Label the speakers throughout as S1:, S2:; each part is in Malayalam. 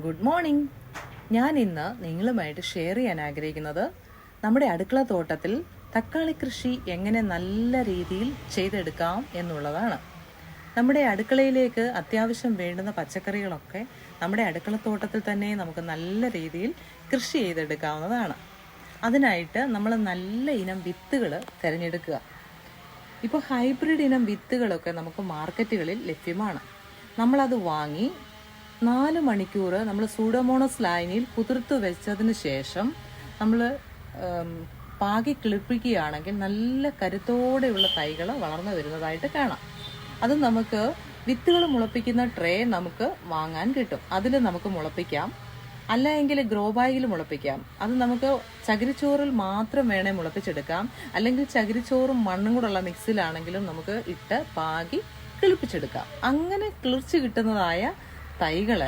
S1: ഗുഡ് മോർണിംഗ് ഞാൻ ഇന്ന് നിങ്ങളുമായിട്ട് ഷെയർ ചെയ്യാൻ ആഗ്രഹിക്കുന്നത് നമ്മുടെ അടുക്കള തോട്ടത്തിൽ തക്കാളി കൃഷി എങ്ങനെ നല്ല രീതിയിൽ ചെയ്തെടുക്കാം എന്നുള്ളതാണ്. നമ്മുടെ അടുക്കളയിലേക്ക് അത്യാവശ്യം വേണ്ടുന്ന പച്ചക്കറികളൊക്കെ നമ്മുടെ അടുക്കളത്തോട്ടത്തിൽ തന്നെ നമുക്ക് നല്ല രീതിയിൽ കൃഷി ചെയ്തെടുക്കാവുന്നതാണ്. അതിനായിട്ട് നമ്മൾ നല്ല ഇനം വിത്തുകൾ തിരഞ്ഞെടുക്കുക. ഇപ്പോൾ ഹൈബ്രിഡ് ഇനം വിത്തുകളൊക്കെ നമുക്ക് മാർക്കറ്റുകളിൽ ലഭ്യമാണ്. നമ്മളത് വാങ്ങി നാല് മണിക്കൂർ നമ്മൾ സൂഡോമോണസ് ലൈനിൽ കുതിർത്ത് വെച്ചതിന് ശേഷം നമ്മൾ പാകി കിളിപ്പിക്കുകയാണെങ്കിൽ നല്ല കരുത്തോടെയുള്ള തൈകൾ വളർന്നു വരുന്നതായിട്ട് കാണാം. അത് നമുക്ക് വിത്തുകൾ മുളപ്പിക്കുന്ന ട്രേ നമുക്ക് വാങ്ങാൻ കിട്ടും. അതിൽ നമുക്ക് മുളപ്പിക്കാം. അല്ല എങ്കിൽ ഗ്രോ ബാഗിൽ മുളപ്പിക്കാം. അത് നമുക്ക് ചകിരിച്ചോറിൽ മാത്രം വേണേ മുളപ്പിച്ചെടുക്കാം. അല്ലെങ്കിൽ ചകിരിച്ചോറും മണ്ണും കൂടെയുള്ള മിക്സിലാണെങ്കിലും നമുക്ക് ഇട്ട് പാകി കിളിപ്പിച്ചെടുക്കാം. അങ്ങനെ കിളിർച്ച് കിട്ടുന്നതായ തൈകൾ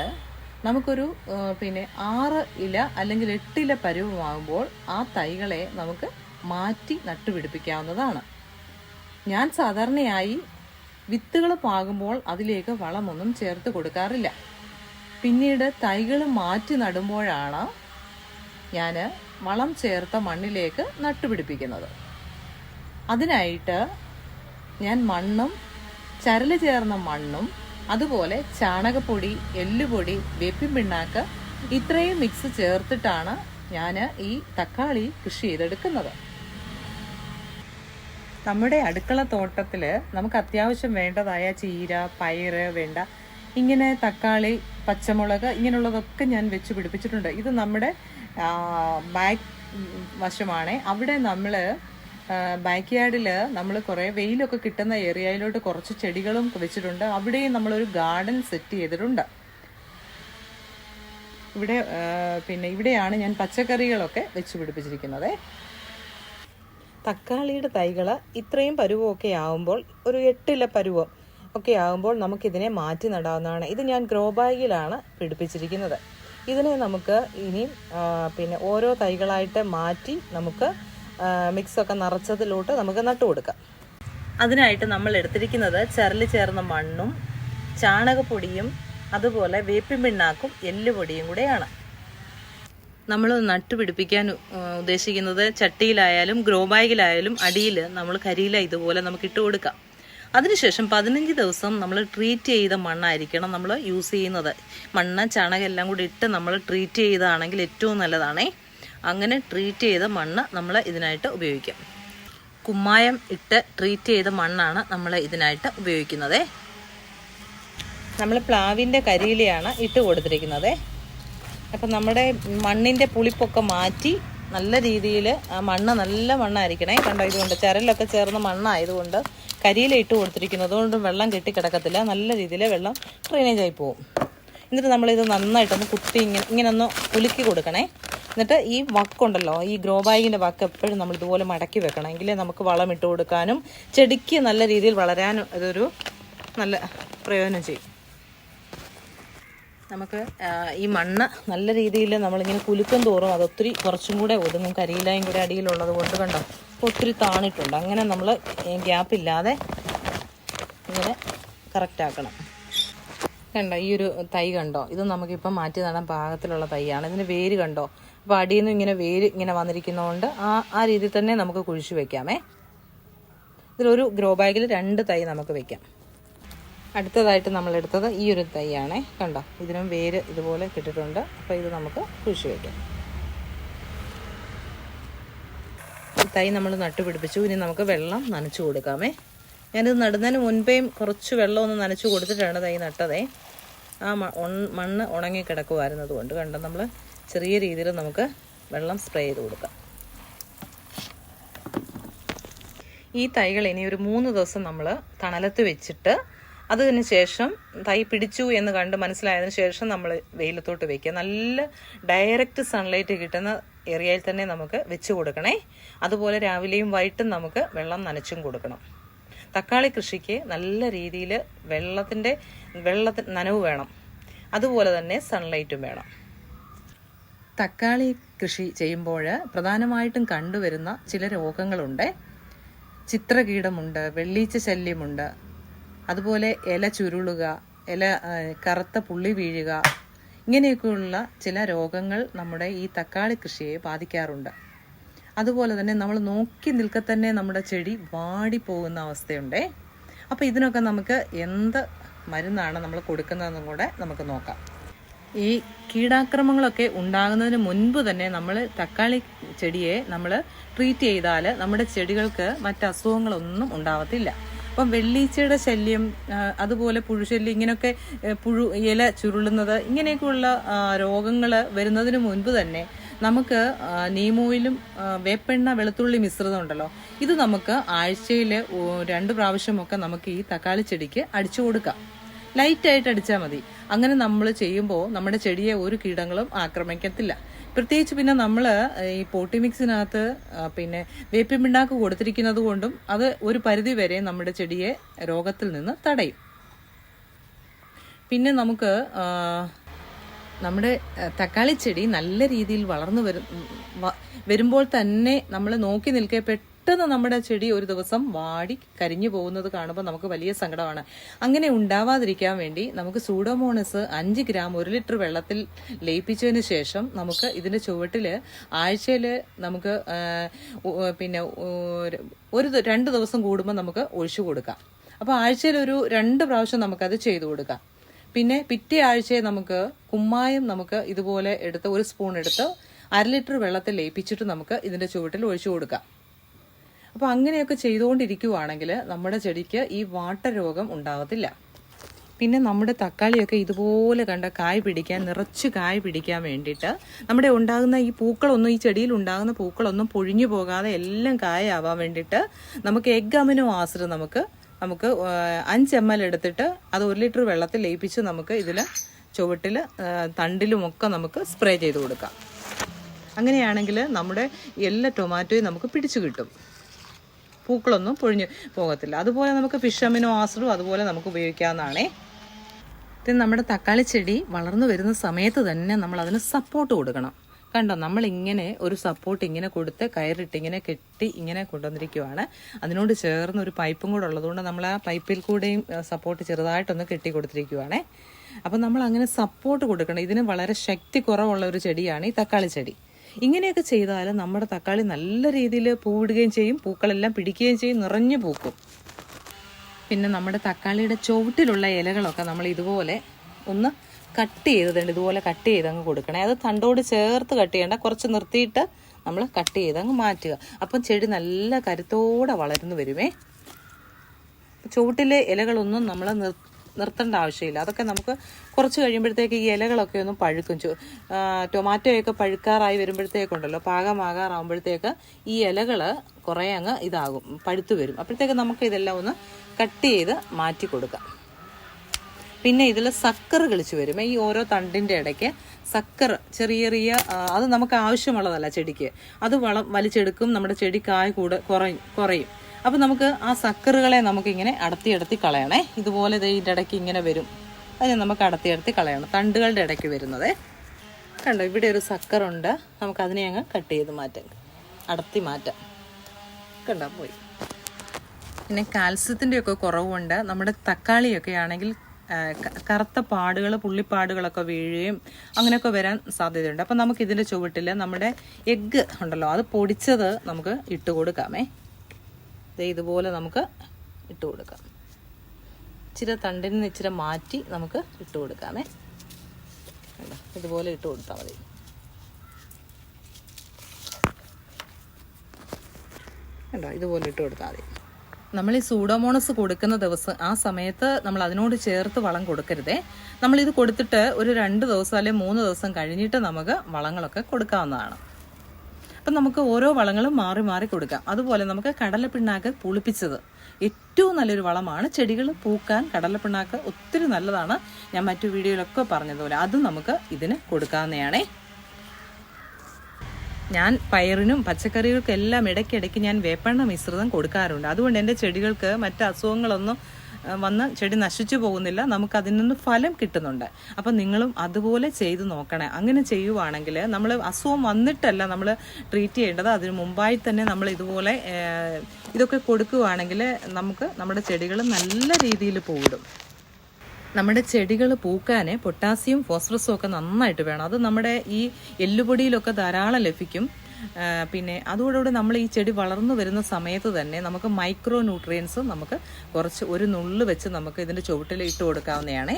S1: നമുക്കൊരു പിന്നെ ആറ് ഇല അല്ലെങ്കിൽ എട്ടില പരുവമാകുമ്പോൾ ആ തൈകളെ നമുക്ക് മാറ്റി നട്ടുപിടിപ്പിക്കാവുന്നതാണ്. ഞാൻ സാധാരണയായി വിത്തുകൾ പാകുമ്പോൾ അതിലേക്ക് വളമൊന്നും ചേർത്ത് കൊടുക്കാറില്ല. പിന്നീട് തൈകൾ മാറ്റി നടുമ്പോഴാണ് ഞാൻ വളം ചേർത്ത മണ്ണിലേക്ക് നട്ടുപിടിപ്പിക്കുന്നത്. അതിനായിട്ട് ഞാൻ മണ്ണും ചരൽ ചേർന്ന മണ്ണും അതുപോലെ ചാണകപ്പൊടി എല്ലുപൊടി വേപ്പിൻ പിണ്ണാക്ക് ഇത്രയും മിക്സ് ചേർത്തിട്ടാണ് ഞാൻ ഈ തക്കാളി കൃഷി ചെയ്തെടുക്കുന്നത്. നമ്മുടെ അടുക്കള തോട്ടത്തിൽ നമുക്ക് അത്യാവശ്യം വേണ്ടതായ ചീര പയറ് വേണ്ട ഇങ്ങനെ തക്കാളി പച്ചമുളക് ഇങ്ങനെയുള്ളതൊക്കെ ഞാൻ വെച്ച് പിടിപ്പിച്ചിട്ടുണ്ട്. ഇത് നമ്മുടെ ബാക്ക് വശമാണ്. അവിടെ നമ്മൾ ബാക്ക് യാർഡിൽ നമ്മൾ കുറേ വെയിലൊക്കെ കിട്ടുന്ന ഏരിയയിലോട്ട് കുറച്ച് ചെടികളും വെച്ചിട്ടുണ്ട്. അവിടെയും നമ്മളൊരു ഗാർഡൻ സെറ്റ് ചെയ്തിട്ടുണ്ട്. ഇവിടെ പിന്നെ ഇവിടെയാണ് ഞാൻ പച്ചക്കറികളൊക്കെ വെച്ച് പിടിപ്പിച്ചിരിക്കുന്നത്. തക്കാളിയുടെ തൈകൾ ഇത്രയും പരുവമൊക്കെ ആവുമ്പോൾ ഒരു എട്ടില പരുവം ഒക്കെ ആകുമ്പോൾ നമുക്കിതിനെ മാറ്റി നടാവുന്നതാണ്. ഇത് ഞാൻ ഗ്രോ ബാഗിലാണ് പിടിപ്പിച്ചിരിക്കുന്നത്. ഇതിനെ നമുക്ക് ഇനി പിന്നെ ഓരോ തൈകളായിട്ട് മാറ്റി നമുക്ക് മിക്സൊക്കെ നിറച്ചതിലോട്ട് നമുക്ക് നട്ടു കൊടുക്കാം. അതിനായിട്ട് നമ്മൾ എടുത്തിരിക്കുന്നത് ചരലി ചേർന്ന മണ്ണും ചാണകപ്പൊടിയും അതുപോലെ വേപ്പിൻ പിണ്ണാക്കും എല്ലുപൊടിയും കൂടെയാണ്. നമ്മൾ നട്ടുപിടിപ്പിക്കാൻ ഉദ്ദേശിക്കുന്നത് ചട്ടിയിലായാലും ഗ്രോ ബാഗിലായാലും അടിയിൽ നമ്മൾ കരിയില ഇതുപോലെ നമുക്ക് ഇട്ട് കൊടുക്കാം. അതിനുശേഷം പതിനഞ്ച് ദിവസം നമ്മൾ ട്രീറ്റ് ചെയ്ത മണ്ണായിരിക്കണം നമ്മൾ യൂസ് ചെയ്യുന്നത്. മണ്ണ് ചാണകം എല്ലാം കൂടി ഇട്ട് നമ്മൾ ട്രീറ്റ് ചെയ്താണെങ്കിൽ ഏറ്റവും നല്ലതാണേ. അങ്ങനെ ട്രീറ്റ് ചെയ്ത മണ്ണ് നമ്മൾ ഇതിനായിട്ട് ഉപയോഗിക്കാം. കുമ്മായം ഇട്ട് ട്രീറ്റ് ചെയ്ത മണ്ണാണ് നമ്മൾ ഇതിനായിട്ട് ഉപയോഗിക്കുന്നത്. നമ്മൾ പ്ലാവിന്റെ കരിയിലയാണ് ഇട്ട് കൊടുത്തിരിക്കുന്നത്. അപ്പം നമ്മുടെ മണ്ണിന്റെ പുളിപ്പൊക്കെ മാറ്റി നല്ല രീതിയിൽ ആ മണ്ണ് നല്ല മണ്ണായിരിക്കണേ. കണ്ടോ ഇതുകൊണ്ട് ചരലൊക്കെ ചേർന്ന മണ്ണായതുകൊണ്ട് കരിയില ഇട്ട് കൊടുത്തിരിക്കുന്നത്. അതുകൊണ്ട് വെള്ളം കെട്ടിക്കിടക്കത്തില്ല. നല്ല രീതിയിൽ വെള്ളം ഡ്രെയിനേജ് ആയി പോകും എന്നിട്ട് നമ്മളിത് നന്നായിട്ടൊന്ന് കുത്തി ഇങ്ങനെ ഇങ്ങനെ ഒന്ന് കുലുക്കി കൊടുക്കണേ. എന്നിട്ട് ഈ വക്കുണ്ടല്ലോ ഈ ഗ്രോ ബാഗിന്റെ വക്ക് എപ്പോഴും നമ്മൾ ഇതുപോലെ മടക്കി വെക്കണം. എങ്കിലേ നമുക്ക് വളം ഇട്ട് കൊടുക്കാനും ചെടിക്ക് നല്ല രീതിയിൽ വളരാനും ഇതൊരു നല്ല പ്രയോജനം ചെയ്യും. നമുക്ക് ഈ മണ്ണ് നല്ല രീതിയിൽ നമ്മളിങ്ങനെ കുലുക്കം തോറും അതൊത്തിരി കുറച്ചും കൂടെ ഒതുങ്ങും. കരിയിലായും കൂടെ അടിയിലുള്ളത് കൊണ്ട് കണ്ടോ ഒത്തിരി താണിട്ടുണ്ട്. അങ്ങനെ നമ്മൾ ഗ്യാപ്പില്ലാതെ ഇങ്ങനെ കറക്റ്റാക്കണം കണ്ടോ ഈ ഒരു തൈ കണ്ടോ ഇത് നമുക്കിപ്പം മാറ്റി നടാൻ പാകത്തിലുള്ള തൈയാണ്. ഇതിന് വേര് കണ്ടോ അപ്പോൾ അടിയിൽ നിന്ന് ഇങ്ങനെ വേര് ഇങ്ങനെ വന്നിരിക്കുന്നതുകൊണ്ട് ആ ആ രീതിയിൽ തന്നെ നമുക്ക് കുഴിച്ചു വെക്കാമേ. ഇതിലൊരു ഗ്രോ ബാഗിൽ രണ്ട് തൈ നമുക്ക് വെക്കാം. അടുത്തതായിട്ട് നമ്മളെടുത്തത് ഈ ഒരു തൈയാണേ. കണ്ടോ? ഇതിനും വേര് ഇതുപോലെ കിട്ടിയിട്ടുണ്ട് അപ്പോൾ ഇത് നമുക്ക് കുഴിച്ചു വെക്കാം. തൈ നമ്മൾ നട്ടുപിടിപ്പിച്ചു ഇനി നമുക്ക് വെള്ളം നനച്ചു കൊടുക്കാമേ. ഞാനിത് നടുന്നതിന് മുൻപേയും കുറച്ച് വെള്ളം ഒന്ന് നനച്ചു കൊടുത്തിട്ടാണ് തൈ നട്ടതേ. ആ മണ്ണ് ഉണങ്ങി കിടക്കുമായിരുന്നത് കൊണ്ട് കണ്ടോ? നമ്മൾ ചെറിയ രീതിയിൽ നമുക്ക് വെള്ളം സ്പ്രേ ചെയ്ത് കൊടുക്കാം. ഈ തൈകൾ ഇനി ഒരു മൂന്ന് ദിവസം നമ്മൾ തണലത്ത് വെച്ചിട്ട് അതിന് ശേഷം തൈ പിടിച്ചു എന്ന് കണ്ട് മനസ്സിലായതിനു ശേഷം നമ്മൾ വെയിലത്തോട്ട് വെക്കുക. നല്ല ഡയറക്റ്റ് സൺലൈറ്റ് കിട്ടുന്ന ഏരിയയിൽ തന്നെ നമുക്ക് വെച്ച് കൊടുക്കണേ. അതുപോലെ രാവിലെയും വൈകിട്ടും നമുക്ക് വെള്ളം നനച്ചും കൊടുക്കണം. തക്കാളി കൃഷിക്ക് നല്ല രീതിയിൽ വെള്ളത്തിന്റെ വെള്ളത്തിന് നനവ് വേണം. അതുപോലെ തന്നെ സൺലൈറ്റും വേണം. തക്കാളി കൃഷി ചെയ്യുമ്പോൾ പ്രധാനമായിട്ടും കണ്ടുവരുന്ന ചില രോഗങ്ങളുണ്ട്. ചിത്രകീടമുണ്ട് വെള്ളീച്ച ശല്യമുണ്ട് അതുപോലെ ഇല ചുരുളുക ഇല കറുത്ത പുള്ളി വീഴുക ഇങ്ങനെയൊക്കെയുള്ള ചില രോഗങ്ങൾ നമ്മുടെ ഈ തക്കാളി കൃഷിയെ ബാധിക്കാറുണ്ട്. അതുപോലെ തന്നെ നമ്മൾ നോക്കി നിൽക്കെ തന്നെ നമ്മുടെ ചെടി വാടിപ്പോകുന്ന അവസ്ഥയുണ്ട്. അപ്പോൾ ഇതിനൊക്കെ നമുക്ക് എന്ത് മരുന്നാണ് നമ്മൾ കൊടുക്കുന്നതെന്നും കൂടെ നമുക്ക് നോക്കാം. ഈ കീടാക്രമങ്ങളൊക്കെ ഉണ്ടാകുന്നതിന് മുൻപ് തന്നെ നമ്മൾ തക്കാളി ചെടിയെ നമ്മൾ ട്രീറ്റ് ചെയ്താൽ നമ്മുടെ ചെടികൾക്ക് മറ്റ് അസുഖങ്ങളൊന്നും ഉണ്ടാവത്തില്ല. അപ്പം വെള്ളീച്ചയുടെ ശല്യം അതുപോലെ പുഴുശല്യം ഇങ്ങനെയൊക്കെ പുഴു ഇല ചുരുളുന്നത് ഇങ്ങനെയൊക്കെയുള്ള രോഗങ്ങൾ വരുന്നതിന് മുൻപ് തന്നെ നമുക്ക് നീമോയിലും വേപ്പെണ്ണ വെളുത്തുള്ളി മിശ്രിതം ഉണ്ടല്ലോ. ഇത് നമുക്ക് ആഴ്ചയിൽ രണ്ട് പ്രാവശ്യമൊക്കെ നമുക്ക് ഈ തക്കാളി ചെടിക്ക് അടിച്ചു കൊടുക്കാം. ലൈറ്റായിട്ട് അടിച്ചാൽ മതി. അങ്ങനെ നമ്മൾ ചെയ്യുമ്പോൾ നമ്മുടെ ചെടിയെ ഒരു കീടങ്ങളും ആക്രമിക്കത്തില്ല. പ്രത്യേകിച്ച് പിന്നെ നമ്മൾ ഈ പോട്ടി മിക്സിനകത്ത് പിന്നെ വേപ്പിൻ പിണ്ണാക്ക് കൊടുത്തിരിക്കുന്നത് കൊണ്ടും അത് ഒരു പരിധി വരെ നമ്മുടെ ചെടിയെ രോഗത്തിൽ നിന്ന് തടയും. പിന്നെ നമുക്ക് നമ്മുടെ തക്കാളി ചെടി നല്ല രീതിയിൽ വളർന്നു വരും വരുമ്പോൾ തന്നെ നമ്മൾ നോക്കി നിൽക്കെ പെട്ടെന്ന് നമ്മുടെ ചെടി ഒരു ദിവസം വാടി കരിഞ്ഞു പോകുന്നത് കാണുമ്പോൾ നമുക്ക് വലിയ സങ്കടമാണ്. അങ്ങനെ ഉണ്ടാവാതിരിക്കാൻ വേണ്ടി നമുക്ക് സൂഡോമോണസ് അഞ്ച് ഗ്രാം ഒരു ലിറ്റർ വെള്ളത്തിൽ ലയിപ്പിച്ചതിന് ശേഷം നമുക്ക് ഇതിന്റെ ചുവട്ടിൽ ആഴ്ചയിൽ നമുക്ക് പിന്നെ ഒരു രണ്ട് ദിവസം കൂടുമ്പോൾ നമുക്ക് ഒഴിച്ചു കൊടുക്കാം. അപ്പോൾ ആഴ്ചയിൽ ഒരു രണ്ട് പ്രാവശ്യം നമുക്കത് ചെയ്തു കൊടുക്കാം. പിന്നെ പിറ്റേ ആഴ്ചയെ നമുക്ക് കുമ്മായം നമുക്ക് ഇതുപോലെ എടുത്ത് ഒരു സ്പൂൺ എടുത്ത് അര ലിറ്റർ വെള്ളത്തിൽ ലയിപ്പിച്ചിട്ട് നമുക്ക് ഇതിന്റെ ചുവട്ടിൽ ഒഴിച്ചു കൊടുക്കാം. അപ്പോൾ അങ്ങനെയൊക്കെ ചെയ്തുകൊണ്ടിരിക്കുവാണെങ്കിൽ നമ്മുടെ ചെടിക്ക് ഈ വാട്ട രോഗം ഉണ്ടാകത്തില്ല പിന്നെ നമ്മുടെ തക്കാളിയൊക്കെ ഇതുപോലെ കണ്ട കായ് പിടിക്കാൻ നിറച്ച് കായ് പിടിക്കാൻ വേണ്ടിയിട്ട് നമ്മുടെ ഉണ്ടാകുന്ന ഈ പൂക്കളൊന്നും ഈ ചെടിയിൽ ഉണ്ടാകുന്ന പൂക്കളൊന്നും പൊഴിഞ്ഞു പോകാതെ എല്ലാം കായാവാൻ വേണ്ടിയിട്ട് നമുക്ക് എഗ് അമിനോ ആസിഡ് നമുക്ക് നമുക്ക് അഞ്ച് എം എൽ എടുത്തിട്ട് അത് ഒരു ലിറ്റർ വെള്ളത്തിൽ ലയിപ്പിച്ച് നമുക്ക് ഇതിൽ ചുവട്ടിൽ തണ്ടിലുമൊക്കെ നമുക്ക് സ്പ്രേ ചെയ്ത് കൊടുക്കാം. അങ്ങനെയാണെങ്കിൽ നമ്മുടെ എല്ലാ ടൊമാറ്റോയും നമുക്ക് പിടിച്ചു കിട്ടും. പൂക്കളൊന്നും പൊഴിഞ്ഞ് പോകത്തില്ല. അതുപോലെ നമുക്ക് ഫിഷ് അമിനോ ആസിഡും അതുപോലെ നമുക്ക് ഉപയോഗിക്കാവുന്നതാണേ. പിന്നെ നമ്മുടെ തക്കാളി ചെടി വളർന്നു വരുന്ന സമയത്ത് തന്നെ നമ്മൾ അതിന് സപ്പോർട്ട് കൊടുക്കണം. കണ്ടോ? നമ്മളിങ്ങനെ ഒരു സപ്പോർട്ട് ഇങ്ങനെ കൊടുത്ത് കയറിട്ട് ഇങ്ങനെ കെട്ടി ഇങ്ങനെ കൊണ്ടുവന്നിരിക്കുവാണ്. അതിനോട് ചേർന്ന് ഒരു പൈപ്പും കൂടെ ഉള്ളതുകൊണ്ട് നമ്മൾ ആ പൈപ്പിൽ കൂടെയും സപ്പോർട്ട് ചെറുതായിട്ടൊന്ന് കെട്ടി കൊടുത്തിരിക്കുവാണേ. അപ്പം നമ്മൾ അങ്ങനെ സപ്പോർട്ട് കൊടുക്കണം. ഇതിന് വളരെ ശക്തി കുറവുള്ള ഒരു ചെടിയാണ് ഈ തക്കാളി ചെടി. ഇങ്ങനെയൊക്കെ ചെയ്താൽ നമ്മുടെ തക്കാളി നല്ല രീതിയിൽ പൂവിടുകയും ചെയ്യും പൂക്കളെല്ലാം പിടിക്കുകയും ചെയ്യും നിറഞ്ഞു പൂക്കും. പിന്നെ നമ്മുടെ തക്കാളിയുടെ ചുവട്ടിലുള്ള ഇലകളൊക്കെ നമ്മൾ ഇതുപോലെ ഒന്ന് കട്ട് ചെയ്തിട്ടുണ്ട് ഇതുപോലെ കട്ട് ചെയ്ത് അങ്ങ് കൊടുക്കണേ. അത് തണ്ടോട് ചേർത്ത് കട്ട് ചെയ്യേണ്ട. കുറച്ച് നിർത്തിയിട്ട് നമ്മൾ കട്ട് ചെയ്ത് അങ്ങ് മാറ്റുക. അപ്പം ചെടി നല്ല കരുത്തോടെ വളർന്നു വരുമേ. ചുവട്ടിലെ ഇലകളൊന്നും നമ്മൾ നിർ നിർത്തേണ്ട ആവശ്യമില്ല. അതൊക്കെ നമുക്ക് കുറച്ച് കഴിയുമ്പോഴത്തേക്ക് ഈ ഇലകളൊക്കെ ഒന്ന് പഴുക്കും. ടൊമാറ്റോയൊക്കെ പഴുക്കാറായി വരുമ്പോഴത്തേക്കുണ്ടല്ലോ. പാകമാകാറാകുമ്പോഴത്തേക്ക് ഈ ഇലകൾ കുറേ അങ്ങ് ഇതാകും പഴുത്തു വരും. അപ്പോഴത്തേക്ക് നമുക്ക് ഇതെല്ലാം ഒന്ന് കട്ട് ചെയ്ത് മാറ്റി കൊടുക്കാം. പിന്നെ ഇതിൽ സക്കർ കളിച്ചു വരും. ഈ ഓരോ തണ്ടിന്റെ ഇടയ്ക്ക് സക്കർ ചെറിയ ചെറിയ അത് നമുക്ക് ആവശ്യമുള്ളതല്ല ചെടിക്ക്. അത് വളം വലിച്ചെടുക്കും നമ്മുടെ ചെടി കൂടെ കുറയും കുറയും. അപ്പം നമുക്ക് ആ സക്കറുകളെ നമുക്കിങ്ങനെ അടത്തി അടത്തി കളയണേ. ഇതുപോലെ ഇതിന്റെ ഇടയ്ക്ക് ഇങ്ങനെ വരും. അതിനെ നമുക്ക് അടത്തി അടത്തി കളയണം. തണ്ടുകളുടെ ഇടയ്ക്ക് വരുന്നത്. കണ്ടോ ഇവിടെ ഒരു സക്കറുണ്ട്. നമുക്ക് അതിനെ അങ്ങ് കട്ട് ചെയ്ത് മാറ്റാം. അടത്തി മാറ്റാം. കണ്ടോ പോയി. പിന്നെ കാൽസ്യത്തിന്റെയൊക്കെ കുറവുണ്ട്. നമ്മുടെ തക്കാളിയൊക്കെ ആണെങ്കിൽ കറുത്ത പാടുകൾ പുള്ളിപ്പാടുകളൊക്കെ വീഴുകയും അങ്ങനെയൊക്കെ വരാൻ സാധ്യതയുണ്ട്. അപ്പം നമുക്ക് ഇതിന്റെ ചുവട്ടിൽ നമ്മുടെ എഗ്ഗ് ഉണ്ടല്ലോ അത് പൊടിച്ചത് നമുക്ക് ഇട്ട് കൊടുക്കാമേ. ദേ ഇതുപോലെ നമുക്ക് ഇട്ട് കൊടുക്കാം. ഇച്ചിരി തണ്ടിൽ നിന്ന് ഇച്ചിരി മാറ്റി നമുക്ക് ഇട്ട് കൊടുക്കാമേ? ഇതുപോലെ ഇട്ട് കൊടുത്താൽ മതി. കണ്ടോ? ഇതുപോലെ ഇട്ട് കൊടുത്താൽ മതി. നമ്മൾ ഈ സൂഡോമോണസ് കൊടുക്കുന്ന ദിവസം ആ സമയത്ത് നമ്മൾ അതിനോട് ചേർത്ത് വളം കൊടുക്കരുതേ. നമ്മളിത് കൊടുത്തിട്ട് ഒരു രണ്ട് ദിവസം അല്ലെങ്കിൽ മൂന്ന് ദിവസം കഴിഞ്ഞിട്ട് നമുക്ക് വളങ്ങളൊക്കെ കൊടുക്കാവുന്നതാണ്. അപ്പം നമുക്ക് ഓരോ വളങ്ങളും മാറി മാറി കൊടുക്കാം. അതുപോലെ നമുക്ക് കടലപ്പിണ്ണാക്ക് പുളിപ്പിച്ചത് ഏറ്റവും നല്ലൊരു വളമാണ്. ചെടികൾ പൂക്കാൻ കടലപ്പിണ്ണാക്ക് ഒത്തിരി നല്ലതാണ്. ഞാൻ മറ്റു വീഡിയോയിലൊക്കെ പറഞ്ഞതുപോലെ അതും നമുക്ക് ഇതിന് കൊടുക്കാവുന്നതാണേ. ഞാൻ പയറിനും പച്ചക്കറികൾക്കും എല്ലാം ഇടയ്ക്കിടയ്ക്ക് ഞാൻ വേപ്പെണ്ണ മിശ്രിതം കൊടുക്കാറുണ്ട്. അതുകൊണ്ട് എന്റെ ചെടികൾക്ക് മറ്റ് അസുഖങ്ങളൊന്നും വന്ന് ചെടി നശിച്ചു പോകുന്നില്ല. നമുക്ക് അതിൽ നിന്ന് ഫലം കിട്ടുന്നുണ്ട്. അപ്പം നിങ്ങളും അതുപോലെ ചെയ്ത് നോക്കണേ. അങ്ങനെ ചെയ്യുവാണെങ്കിൽ നമ്മൾ അസുഖം വന്നിട്ടല്ല നമ്മൾ ട്രീറ്റ് ചെയ്യേണ്ടത്. അതിന് മുമ്പായി തന്നെ നമ്മൾ ഇതുപോലെ ഇതൊക്കെ കൊടുക്കുകയാണെങ്കിൽ നമുക്ക് നമ്മുടെ ചെടികൾ നല്ല രീതിയിൽ പോയിടും നമ്മുടെ ചെടികൾ പൂക്കാൻ പൊട്ടാസ്യം ഫോസ്ഫറസും ഒക്കെ നന്നായിട്ട് വേണം. അത് നമ്മുടെ ഈ എല്ലുപൊടിയിലൊക്കെ ധാരാളം ലഭിക്കും. പിന്നെ അതോടുകൂടി നമ്മൾ ഈ ചെടി വളർന്നു വരുന്ന സമയത്ത് തന്നെ നമുക്ക് മൈക്രോ ന്യൂട്രിയൻസും നമുക്ക് കുറച്ച് ഒരു നുള്ള് വെച്ച് നമുക്ക് ഇതിന്റെ ചുവട്ടിൽ ഇട്ട് കൊടുക്കാവുന്നതാണേ.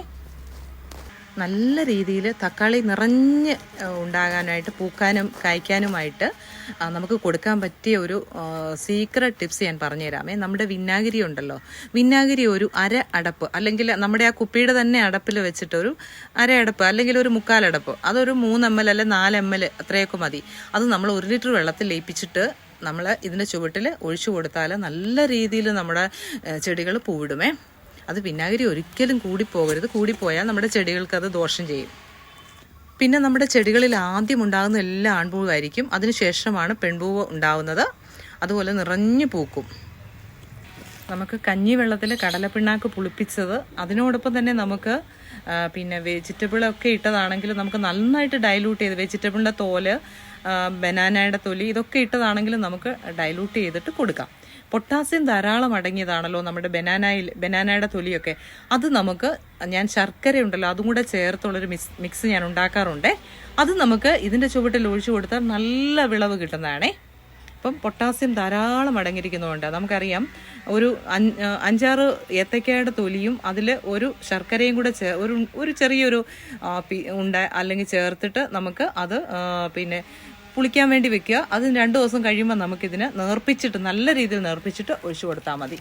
S1: നല്ല രീതിയിൽ തക്കാളി നിറഞ്ഞ് ഉണ്ടാകാനായിട്ട് പൂക്കാനും കായ്ക്കാനുമായിട്ട് നമുക്ക് കൊടുക്കാൻ പറ്റിയ ഒരു സീക്രട്ട് ടിപ്സ് ഞാൻ പറഞ്ഞുതരാമേ. നമ്മുടെ വിന്നാഗിരി ഉണ്ടല്ലോ. വിന്നാഗിരി ഒരു അര അടപ്പ്. അല്ലെങ്കിൽ നമ്മുടെ ആ കുപ്പിയുടെ തന്നെ അടപ്പിൽ വെച്ചിട്ട് ഒരു അര അടപ്പ്. അല്ലെങ്കിൽ ഒരു മുക്കാലടപ്പ് അതൊരു മൂന്ന് എം എൽ അല്ലെ നാല് എം എൽ അത്രയൊക്കെ മതി. അത് നമ്മൾ ഒരു ലിറ്റർ വെള്ളത്തിൽ ലയിപ്പിച്ചിട്ട് നമ്മൾ ഇതിന്റെ ചുവട്ടിൽ ഒഴിച്ചു കൊടുത്താൽ നല്ല രീതിയിൽ നമ്മുടെ ചെടികൾ പൂവിടുമേ. അത് വിനാഗിരി ഒരിക്കലും കൂടിപ്പോകരുത്. കൂടിപ്പോയാൽ നമ്മുടെ ചെടികൾക്ക് അത് ദോഷം ചെയ്യും. പിന്നെ നമ്മുടെ ചെടികളിൽ ആദ്യം ഉണ്ടാകുന്ന എല്ലാ ആൺപൂവായിരിക്കും. അതിനുശേഷമാണ് പെൺപൂവ് ഉണ്ടാകുന്നത് അതുപോലെ നിറഞ്ഞു പൂക്കും. നമുക്ക് കഞ്ഞി വെള്ളത്തിൽ കടലപ്പിണ്ണാക്ക് പുളിപ്പിച്ചത് അതിനോടൊപ്പം തന്നെ നമുക്ക് പിന്നെ വെജിറ്റബിളൊക്കെ ഇട്ടതാണെങ്കിൽ നമുക്ക് നന്നായിട്ട് ഡൈലൂട്ട് ചെയ്ത് വെജിറ്റബിളിന്റെ തോൽ ബനാനയുടെ തൊലി ഇതൊക്കെ ഇട്ടതാണെങ്കിൽ നമുക്ക് ഡൈലൂട്ട് ചെയ്തിട്ട് കൊടുക്കാം. പൊട്ടാസ്യം ധാരാളം അടങ്ങിയതാണല്ലോ നമ്മുടെ ബനാനയിൽ ബനാനയുടെ തൊലിയൊക്കെ. അത് നമുക്ക് ഞാൻ ശർക്കര ഉണ്ടല്ലോ അതും കൂടെ ചേർത്തുള്ളൊരു മിക്സ് മിക്സ് ഞാൻ ഉണ്ടാക്കാറുണ്ട്. അത് നമുക്ക് ഇതിന്റെ ചുവട്ടിൽ ഒഴിച്ചു കൊടുത്താൽ നല്ല വിളവ് കിട്ടുന്നതാണേ. അപ്പം പൊട്ടാസ്യം ധാരാളം അടങ്ങിയിരിക്കുന്നതുകൊണ്ട് നമുക്കറിയാം ഒരു അഞ്ചാറ് ഏത്തക്കയുടെ തൊലിയും അതിൽ ഒരു ശർക്കരയും കൂടെ ചേ ഒരു ഒരു ചെറിയൊരു ഉണ്ട അല്ലെങ്കിൽ ചേർത്തിട്ട് നമുക്ക് അത് പിന്നെ പുളിക്കാൻ വേണ്ടി വെക്കുക. അതിന് രണ്ട് ദിവസം കഴിയുമ്പോൾ നമുക്കിതിന് നേർപ്പിച്ചിട്ട് നല്ല രീതിയിൽ നേർപ്പിച്ചിട്ട് ഒഴിച്ചു കൊടുത്താൽ മതി.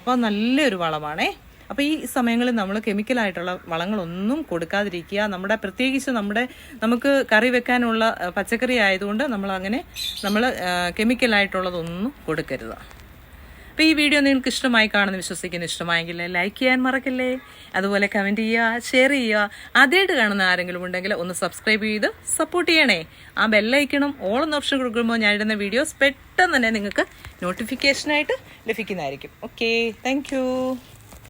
S1: അപ്പോൾ നല്ലൊരു വളമാണേ. അപ്പോൾ ഈ സമയങ്ങളിൽ നമ്മൾ കെമിക്കലായിട്ടുള്ള വളങ്ങളൊന്നും കൊടുക്കാതിരിക്കുക. നമ്മുടെ പ്രത്യേകിച്ച് നമ്മുടെ നമുക്ക് കറി വെക്കാനുള്ള പച്ചക്കറി ആയതുകൊണ്ട് നമ്മൾ അങ്ങനെ നമ്മൾ കെമിക്കലായിട്ടുള്ളതൊന്നും കൊടുക്കരുത്. അപ്പോൾ ഈ വീഡിയോ നിങ്ങൾക്ക് ഇഷ്ടമായി കാണുന്ന വിശ്വസിക്കുന്നു ഇഷ്ടമായെങ്കിൽ ലൈക്ക് ചെയ്യാൻ മറക്കല്ലേ? അതുപോലെ കമന്റ് ചെയ്യുക ഷെയർ ചെയ്യുക. ആദ്യമായിട്ട് കാണുന്ന ആരെങ്കിലും ഉണ്ടെങ്കിൽ ഒന്ന് സബ്സ്ക്രൈബ് ചെയ്ത് സപ്പോർട്ട് ചെയ്യണേ. ആ ബെല്ലൈക്കണം ഓൾ ഓപ്ഷൻ കൊടുക്കുമ്പോൾ ഞാൻ ഇടുന്ന വീഡിയോസ് പെട്ടെന്ന് തന്നെ നിങ്ങൾക്ക് നോട്ടിഫിക്കേഷനായിട്ട് ലഭിക്കുന്നതായിരിക്കും. Okay thank